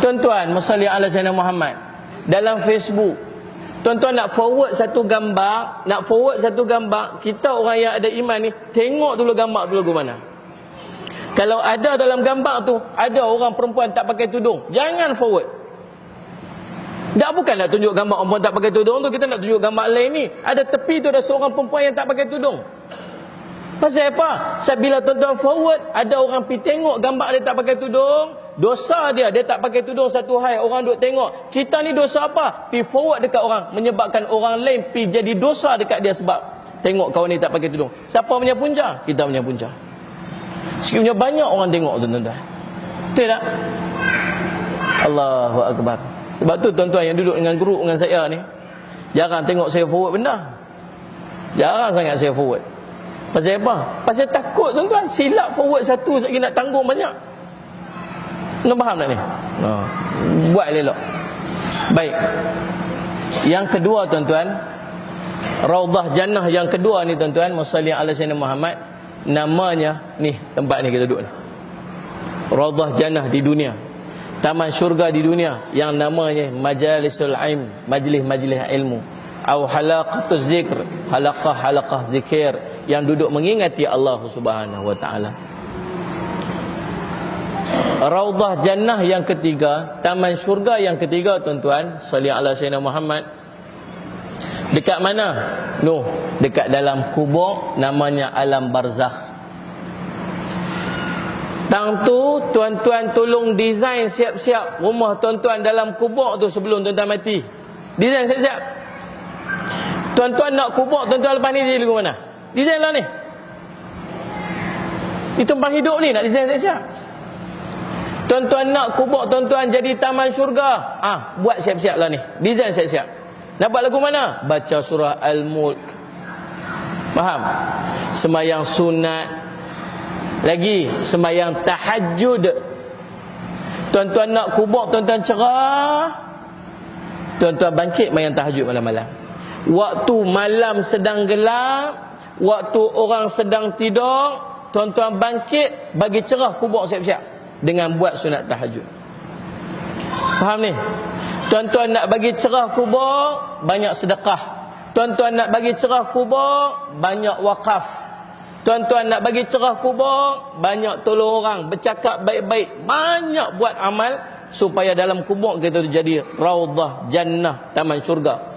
Tuan-tuan, masalli ala Sayyidina Muhammad. Dalam Facebook, tuan-tuan nak forward satu gambar, nak forward satu gambar, kita orang yang ada iman ni, tengok dulu gambar dulu ke mana. Kalau ada dalam gambar tu, ada orang perempuan tak pakai tudung, jangan forward. Tak bukan nak tunjuk gambar perempuan tak pakai tudung tu, kita nak tunjuk gambar lain ni. Ada tepi tu ada seorang perempuan yang tak pakai tudung. Pasal apa? Sebila tuan-tuan forward, ada orang pergi tengok gambar dia tak pakai tudung, dosa dia, dia tak pakai tudung satu hari, orang duk tengok. Kita ni dosa apa? Pergi forward dekat orang, menyebabkan orang lain pergi jadi dosa dekat dia sebab tengok kawan ni tak pakai tudung. Siapa punya punca? Kita punya punca. Sekiranya banyak orang tengok tuan-tuan. Betul tak? Allahu Akbar. Sebab tu tuan-tuan yang duduk dengan guru dengan saya ni, jarang tengok saya forward benda. Jarang sangat saya forward. Pasal apa? Pasal takut tuan-tuan silap forward satu lagi nak tanggung banyak. Tuan faham tak ni? Ha. Buat elok. Baik. Yang kedua tuan-tuan, Raudhah Jannah yang kedua ni tuan-tuan, Musalli ala Sayyidina Muhammad, namanya ni tempat ni kita duduk ni. Raudhah Jannah di dunia. Taman syurga di dunia yang namanya Majalisul Aim, majlis-majlis ilmu atau halaqatuz zikr halaqah-halaqah zikir yang duduk mengingati Allah Subhanahu wa taala Raudhah Jannah yang ketiga, taman syurga yang ketiga tuan-tuan, salli ala sayyidina Muhammad. Dekat mana? Noh, dekat dalam kubur namanya alam barzakh. Tang tu tuan-tuan tolong design siap-siap rumah tuan-tuan dalam kubur tu sebelum tuan-tuan mati. Design siap-siap. Tuan-tuan nak kubur tuan-tuan lepas ni ke mana? Design lah ni. Itu tempat hidup ni nak design siap-siap. Tuan-tuan nak kubur tuan-tuan jadi taman syurga. Ah, buat siap-siap lah ni. Design siap-siap. Nak buat lagu mana? Baca surah Al-Mulk. Faham? Semayang sunat. Lagi, semayang tahajud. Tuan-tuan nak kubur tuan-tuan cerah. Tuan-tuan bangkit mayang tahajud malam-malam. Waktu malam sedang gelap Waktu orang sedang tidur Tuan-tuan bangkit Bagi cerah kubur siap-siap Dengan buat sunat tahajud. Faham ni? Tuan-tuan nak bagi cerah kubur Banyak sedekah. Tuan-tuan nak bagi cerah kubur Banyak wakaf. Tuan-tuan nak bagi cerah kubur Banyak tolong orang. Bercakap baik-baik Banyak buat amal Supaya dalam kubur kita jadi Raudah, Jannah, Taman Syurga.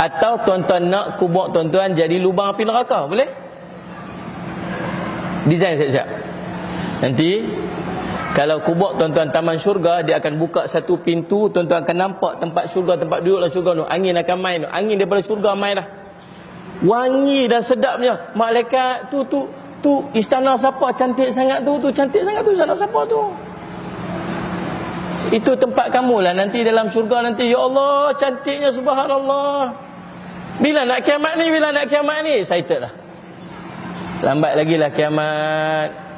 Atau tuan-tuan nak kubur tuan-tuan jadi lubang api neraka boleh? Design siap-siap nanti kalau kubur tuan-tuan taman syurga dia akan buka satu pintu tuan-tuan akan nampak tempat syurga tempat duduk dalam syurga tu. Angin akan main angin daripada syurga main dah. Wangi dan sedapnya malaikat tu tu tu istana siapa? Cantik sangat tu tu cantik sangat tu istana siapa tu? Itu tempat kamu lah. Nanti dalam syurga nanti ya Allah cantiknya subhanallah. Bila nak kiamat ni, bila nak kiamat ni, excited lah. Lambat lagi lah kiamat.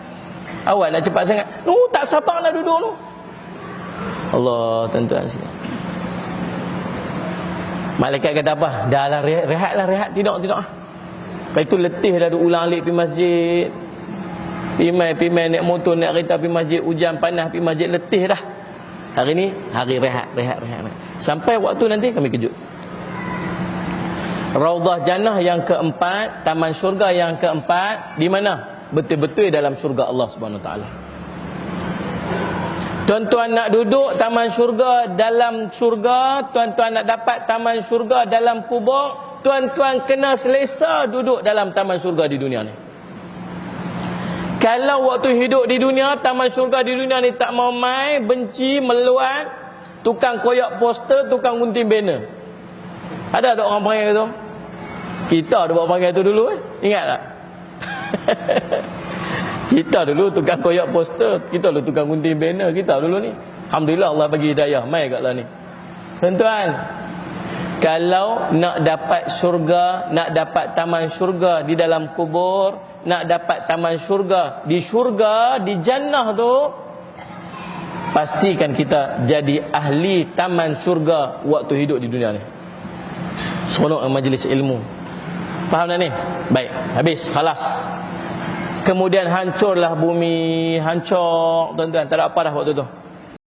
Awal nak cepat sangat. Nu, tak sabar nak duduk tu. Allah, tuan-tuan sini. Malaikat kata apa? Dah lah, rehat, rehat lah, rehat. Tidak, tidak. Lepas itu letih dah ulang alik pergi masjid. Pimai, pimai, naik motor, naik kereta pergi masjid. Hujan, panas, pergi masjid. Letih dah. Hari ni, hari rehat, rehat, rehat. Sampai waktu nanti, kami kejut. Raudhah Jannah yang keempat, taman syurga yang keempat di mana? Betul-betul dalam syurga Allah Subhanahu Wa Taala. Tuan-tuan nak duduk taman syurga dalam syurga, tuan-tuan nak dapat taman syurga dalam kubur, tuan-tuan kena selesa duduk dalam taman syurga di dunia ni. Kalau waktu hidup di dunia, taman syurga di dunia ni tak mau mai, benci, meluat, tukang koyak poster, tukang gunting banner. Ada tak orang panggil tu? Kita ada buat panggil tu dulu eh. Ingat tak? kita dulu tukang koyak poster. Kita dulu tukang gunting banner kita dulu ni. Alhamdulillah Allah bagi hidayah. Mai kat lah ni. Tuan-tuan. Kalau nak dapat syurga, nak dapat taman syurga di dalam kubur, nak dapat taman syurga di syurga, di jannah tu, pastikan kita jadi ahli taman syurga waktu hidup di dunia ni. Seronok majlis ilmu. Faham tak ni? Baik, habis, halas. Kemudian hancurlah bumi, hancur tuan-tuan, tak ada apa dah waktu tu.